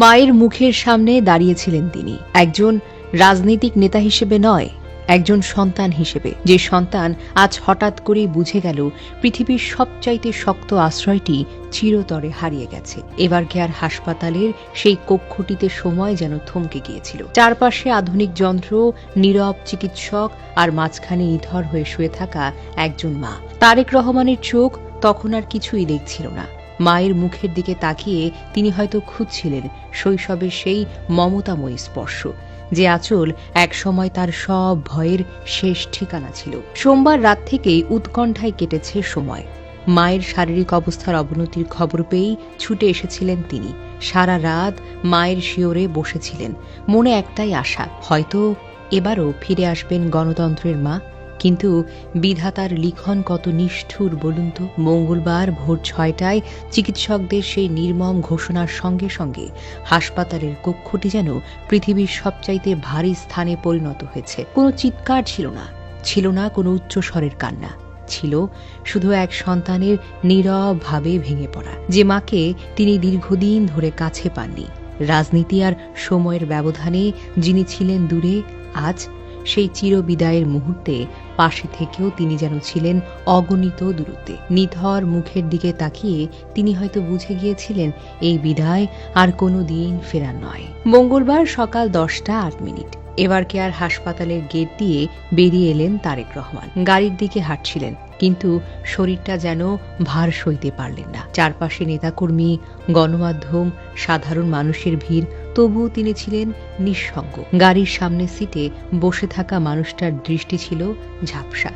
মায়ের মুখের সামনে দাঁড়িয়েছিলেন তিনি। একজন রাজনৈতিক নেতা হিসেবে নয়, একজন সন্তান হিসেবে। যে সন্তান আজ হঠাৎ করেই বুঝে গেল পৃথিবীর সবচাইতে শক্ত আশ্রয়টি চিরতরে হারিয়ে গেছে। এবার কেয়ার হাসপাতালের সেই কক্ষটিতে সময় যেন থমকে গিয়েছিল। চারপাশে আধুনিক যন্ত্র, নীরব চিকিৎসক আর মাঝখানে ইধর হয়ে শুয়ে থাকা একজন মা। তারেক রহমানের চোখ তখন আর কিছুই দেখছিল না। মায়ের মুখের দিকে তাকিয়ে তিনি হয়তো খুঁজছিলেন শৈশবের সেই মমতাময়ী স্পর্শ, যে আঁচল একসময় তার সব ভয়ের শেষ ঠিকানা ছিল। সোমবার রাত থেকেই উৎকণ্ঠায় কেটেছে সময়। মায়ের শারীরিক অবস্থার অবনতির খবর পেয়েই ছুটে এসেছিলেন তিনি। সারা রাত মায়ের শিওরে বসেছিলেন। মনে একটাই আশা, হয়তো এবারও ফিরে আসবেন গণতন্ত্রের মা কিন্তু বিধাতার লিখন কত নিষ্ঠুর বলুন তো। মঙ্গলবার ভোর ছয়টায় চিকিৎসকদের সেই নির্মম ঘোষণার সঙ্গে সঙ্গে হাসপাতালের কক্ষটি যেন পৃথিবীর সবচাইতে ভারী স্থানে পরিণত হয়েছে। কোনো চিৎকার ছিল না ছিল না কোনো উচ্চস্বরের কান্না। ছিল শুধু এক সন্তানের নীরবভাবে ভেঙে পড়া। যে মাকে তিনি দীর্ঘদিন ধরে কাছে পাননি। রাজনীতি আর সময়ের ব্যবধানে যিনি ছিলেন দূরে, আজ সেই চিরবিদায়ের মুহূর্তে পাশে থেকেও তিনি যেন ছিলেন অগণিত দূরত্বে। নিথর মুখের দিকে তাকিয়ে তিনি হয়তো বুঝে গিয়েছিলেন, এই বিদায় আর কোনো দিন ফেরার নয়। মঙ্গলবার সকাল দশটা আট মিনিট। এবার কেয়ার হাসপাতালের গেট দিয়ে বেরিয়ে এলেন তারেক রহমান। গাড়ির দিকে হাঁটছিলেন, কিন্তু শরীরটা যেন ভার সইতে পারলেন না। চারপাশে নেতাকর্মী, গণমাধ্যম, সাধারণ মানুষের ভিড় তবুও তিনি ছিলেন নিঃসঙ্গ। গাড়ির সামনে সিটে বসে থাকা মানুষটার দৃষ্টি ছিল ঝাপসা।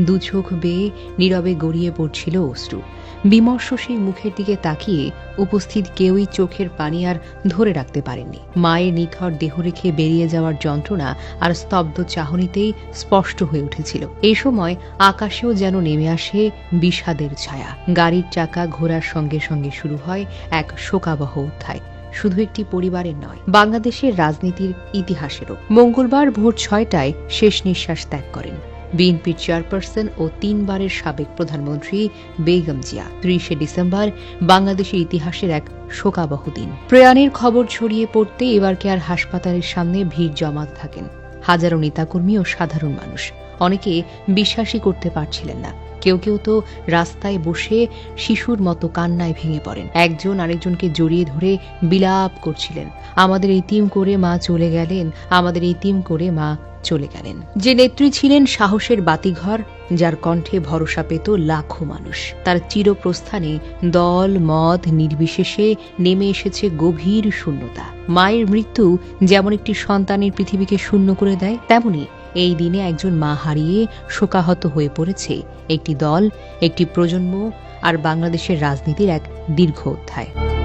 দু চোখ বেয়ে নীরবে গড়িয়ে পড়ছিল অশ্রু। বিমর্ষ সেই মুখের দিকে তাকিয়ে উপস্থিত কেউই চোখের পানি আর ধরে রাখতে পারেননি। মায়ের নিথর দেহ রেখে বেরিয়ে যাওয়ার যন্ত্রণা আর স্তব্ধ চাহনিতেই স্পষ্ট হয়ে উঠেছিল। এই সময় আকাশেও যেন নেমে আসে বিষাদের ছায়া। গাড়ির চাকা ঘোরার সঙ্গে সঙ্গে শুরু হয় এক শোকাবহ অধ্যায় শুধু একটি পরিবারের নয়, বাংলাদেশের রাজনীতির ইতিহাসেরও। মঙ্গলবার ভোর ছয়টায় শেষ নিঃশ্বাস ত্যাগ করেন। বিএনপির চেয়ারপারসন ও তিনবারের সাবেক প্রধানমন্ত্রী বেগম জিয়া। ত্রিশে ডিসেম্বর, বাংলাদেশের ইতিহাসের এক শোকাবহ দিন। প্রয়াণের খবর ছড়িয়ে পড়তে এবার কে আর হাসপাতালের সামনে ভিড় জমাত থাকেন? হাজারো নেতাকর্মী ও সাধারণ মানুষ। অনেকে বিশ্বাসই করতে পারছিলেন না। কেউ কেউ তো রাস্তায় বসে শিশুর মতো কান্নায় ভেঙে পড়েন। একজন আরেকজনকে জড়িয়ে ধরে বিলাপ করছিলেন। আমাদের ইতিম করে মা চলে গেলেন, আমাদের ইতিম করে মা চলে গেলেন। যে নেত্রী ছিলেন সাহসের বাতিঘর, যার কণ্ঠে ভরসা পেত লাখো মানুষ। তার চিরপ্রস্থানে দল মদ নির্বিশেষে নেমে এসেছে গভীর শূন্যতা। মায়ের মৃত্যু যেমন একটি সন্তানের পৃথিবীকে শূন্য করে দেয়, তেমনি এই দিনে একজন মা হারিয়ে শোকাহত হয়ে পড়েছে। একটি দল, একটি প্রজন্ম আর বাংলাদেশের রাজনীতির এক দীর্ঘ অধ্যায়।